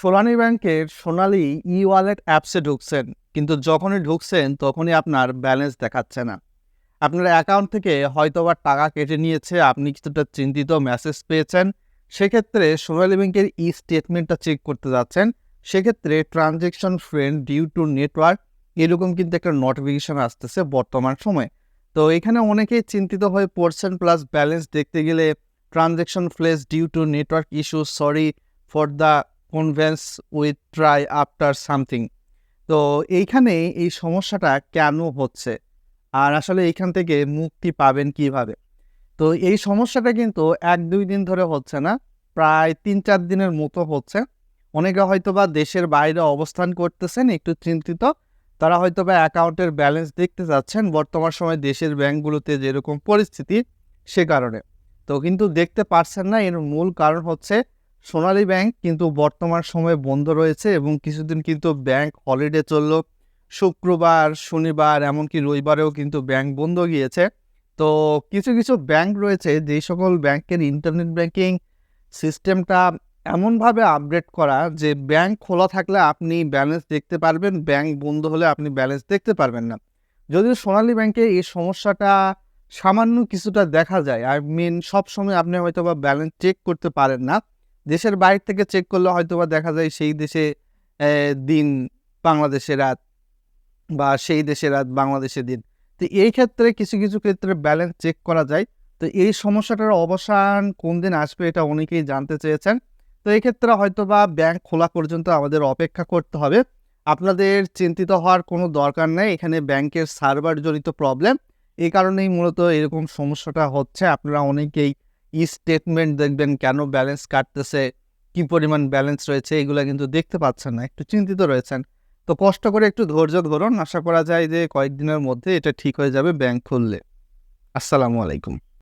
সোনালী ব্যাংকের সোনালি ই ওয়ালেট অ্যাপসে ঢুকছেন, কিন্তু যখনই ঢুকছেন তখনই আপনার ব্যালেন্স দেখাচ্ছে না। আপনার অ্যাকাউন্ট থেকে হয়তোবা টাকা কেটে নিয়েছে, আপনি কিছুটা চিন্তিত মেসেজ পেয়েছেন, সেক্ষেত্রে সোনালী ব্যাংকের ই স্টেটমেন্টটা চেক করতে যাচ্ছেন। সেক্ষেত্রে transaction friend due to network এরকম কিন্তু একটা নোটিফিকেশন আসতেছে বর্তমান সময়ে। তো এখানে অনেকেই চিন্তিত হয়ে পড়ছেন প্লাস ব্যালেন্স দেখতে গেলে transaction fails due to network issue sorry for the convenience with try after something তো এইখানে এই সমস্যাটা কেন হচ্ছে? আর আসলে এইখান থেকে মুক্তি পাবেন কীভাবে? তো এই সমস্যাটা কিন্তু এক দুই দিন ধরে হচ্ছে না, প্রায় তিন চার দিনের মতো হচ্ছে। অনেকে হয়তোবা দেশের বাইরে অবস্থান করতেছেন, একটু চিন্তিত। তারা হয়তোবা অ্যাকাউন্টের ব্যালেন্স দেখতে যাচ্ছেন, বর্তমান সময় দেশের ব্যাংকগুলোতে যেরকম পরিস্থিতি সে কারণে। তো কিন্তু দেখতে পারছেন না, এর মূল কারণ হচ্ছে সোনালী ব্যাংক কিন্তু বর্তমান সময়ে বন্ধ রয়েছে এবং কিছুদিন কিন্তু ব্যাংক হলিডে চলল। শুক্রবার, শনিবার, এমনকি রবিবারেও কিন্তু ব্যাংক বন্ধ গিয়েছে। তো কিছু কিছু ব্যাংক রয়েছে, যেই সকল ব্যাংকের ইন্টারনেট ব্যাংকিং সিস্টেমটা এমনভাবে আপডেট করা যে ব্যাংক খোলা থাকলে আপনি ব্যালেন্স দেখতে পারবেন, ব্যাংক বন্ধ হলে আপনি ব্যালেন্স দেখতে পারবেন না। যদিও সোনালী ব্যাংকে এই সমস্যাটা সামান্য কিছুটা দেখা যায় আই মিন সবসময় আপনি হয়তো বা ব্যালেন্স চেক করতে পারেন না। দেশের বাইরে থেকে চেক করলে হয়তো বা দেখা যায় সেই দেশে দিন বাংলাদেশে রাত বা সেই দেশে রাত বাংলাদেশে দিন। তো এই ক্ষেত্রে কিছু কিছু ক্ষেত্রে ব্যালেন্স চেক করা যায়। তো এই সমস্যাটার অবসান কোন দিন আসবে এটা অনেকেই জানতে চেয়েছেন। তো এই ক্ষেত্রে হয়তো বা ব্যাংক খোলা পর্যন্ত আমাদের অপেক্ষা করতে হবে। আপনাদের চিন্তিত হওয়ার কোনো দরকার নেই। এখানে ব্যাংকের সার্ভার জনিত প্রবলেম এই কারণেই মূলত এরকম সমস্যাটা হচ্ছে। আপনারা অনেকেই ই স্টেটমেন্ট দেখবেন কেন ব্যালেন্স কাটতেছে, কি পরিমাণ ব্যালেন্স রয়েছে, এগুলো কিন্তু দেখতে পাচ্ছেন না, একটু চিন্তিত রয়েছেন। তো কষ্ট করে একটু ধৈর্য ধরুন, আশা করা যায় যে কয়েকদিনের মধ্যে এটা ঠিক হয়ে যাবে ব্যাংক খুললে। আসসালামু আলাইকুম।